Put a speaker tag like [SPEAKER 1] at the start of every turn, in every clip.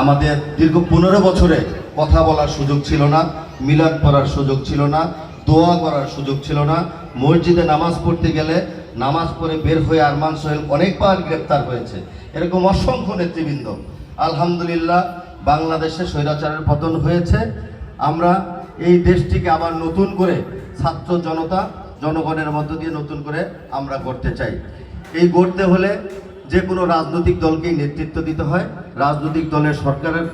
[SPEAKER 1] আমাদের দীর্ঘ পনেরো বছরে কথা বলার সুযোগ ছিল না, মিলাদ পড়ার সুযোগ ছিল না, দোয়া করার সুযোগ ছিল না। মসজিদে নামাজ পড়তে গেলে নামাজ পড়ে বের হয়ে আরমান সোহেল অনেকবার গ্রেপ্তার হয়েছে। এরকম অসংখ্য নেতৃবৃন্দ। আলহামদুলিল্লাহ, বাংলাদেশে স্বৈরাচারের পতন হয়েছে। আমরা এই দেশটিকে আবার নতুন করে ছাত্র জনতা, জনগণের মধ্য দিয়ে নতুন করে আমরা করতে চাই। এই গড়তে হলে যে কোনো রাজনৈতিক দলকেই নেতৃত্ব দিতে হয়। রাজনৈতিক দলের সরকারের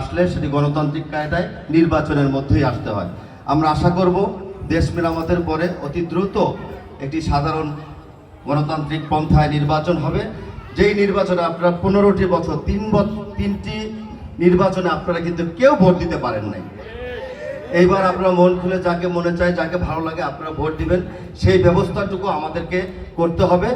[SPEAKER 1] আসলে সেটি গণতান্ত্রিক কায়দায় নির্বাচনের মধ্যেই আসতে হয়। আমরা আশা করব দেশ মেরামতের পরে অতি দ্রুত একটি সাধারণ গণতান্ত্রিক পন্থায় নির্বাচন হবে। যেই নির্বাচনে আপনারা পনেরোটি বছর, তিন তিনটি নির্বাচনে আপনারা কিন্তু কেউ ভোট দিতে পারেন নাই। এইবার আপনারা মন খুলে যাকে মনে চায়, যাকে ভালো লাগে আপনারা ভোট দিবেন। সেই ব্যবস্থাটুকু আমাদেরকে করতে হবে।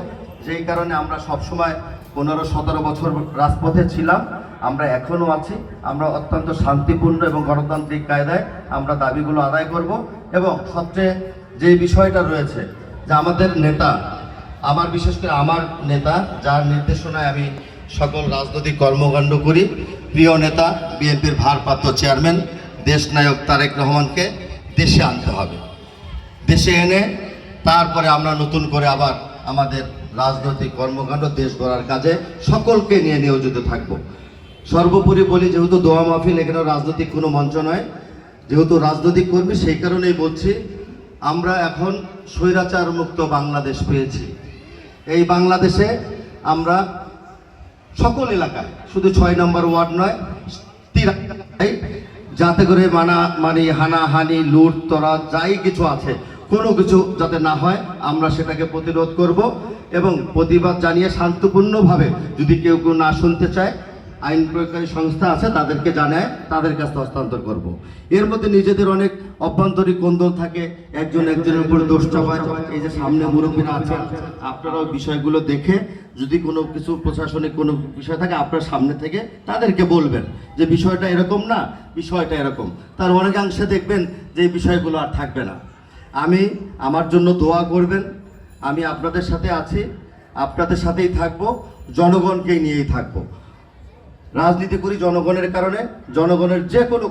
[SPEAKER 1] যেই কারণে আমরা সবসময় পনেরো, সতেরো বছর রাজপথে ছিলাম, আমরা এখনও আছি, আমরা অত্যন্ত শান্তিপূর্ণ এবং গণতান্ত্রিক কায়দায় আমরা দাবিগুলো আদায় করব এবং সবচেয়ে যে বিষয়টা রয়েছে, যে আমাদের নেতা, আমার বিশেষ করে আমার নেতা, যার নির্দেশনায় আমি সকল রাজনৈতিক কর্মকাণ্ড করি, প্রিয় নেতা, বিএনপির ভারপ্রাপ্ত চেয়ারম্যান দেশনায়ক তারেক রহমানকে দেশে আনতে হবে। দেশে এনে তারপরে আমরা নতুন করে আবার আমাদের রাজনৈতিক কর্মকাণ্ড, দেশ গড়ার কাজে সকলকে নিয়ে নিয়োজিত থাকব। সর্বোপরি বলি, যেহেতু দোয়া মাহফিল এখানে রাজনৈতিক কোনো মঞ্চ নয়, যেহেতু রাজনৈতিক কর্মী, সেই কারণেই বলছি, আমরা এখন স্বৈরাচার মুক্ত বাংলাদেশ পেয়েছি। এই বাংলাদেশে আমরা সকল এলাকায়, শুধু ছয় নম্বর ওয়ার্ড নয় যাতে করে মানা মানে হানাহানি, লুট তরা যাই কিছু আছে কোনো কিছু যাতে না হয়, আমরা সেটাকে প্রতিরোধ করব এবং প্রতিবাদ জানিয়ে শান্তপূর্ণভাবে যদি কেউ কেউ না শুনতে চায়, আইন প্রয়োগকারী সংস্থা আছে, তাদেরকে জানায়, তাদের কাছে হস্তান্তর করব। এর মধ্যে নিজেদের অনেক অভ্যন্তরীণ কোন্দল থাকে, একজন একজনের উপরে দোষ চাপায়, এই যে সামনে মুরব্বীরা আছেন আপনারাও বিষয়গুলো দেখে, যদি কোনো কিছু প্রশাসনিক কোনো বিষয় থাকে, আপনার সামনে থেকে তাদেরকে বলবেন যে বিষয়টা এরকম না, বিষয়টা এরকম তার অনেকাংশে দেখবেন যে বিষয়গুলো আর থাকবে না আমি আমার জন্য দোয়া করবেন। আমি আপনাদের সাথে আছি, আপনাদের সাথেই থাকব, জনগণকেই নিয়েই থাকব। রাজনীতি করি জনগণের কারণে, জনগণের যে কোনো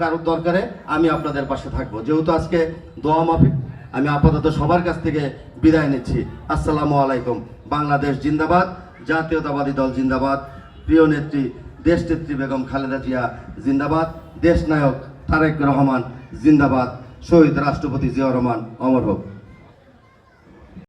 [SPEAKER 1] কারোর দরকারে আমি আপনাদের পাশে থাকব। যেহেতু আজকে দোয়া মাফিক আমি আপাতত সবার কাছ থেকে বিদায় নিচ্ছি। আসসালামু আলাইকুম। বাংলাদেশ জিন্দাবাদ, জাতীয়তাবাদী দল জিন্দাবাদ। প্রিয় নেত্রী দেশ নেত্রী বেগম খালেদা জিয়া জিন্দাবাদ। দেশ নায়ক তারেক রহমান জিন্দাবাদ। শহীদ রাষ্ট্রপতি জিয়া রহমান অমর হোক।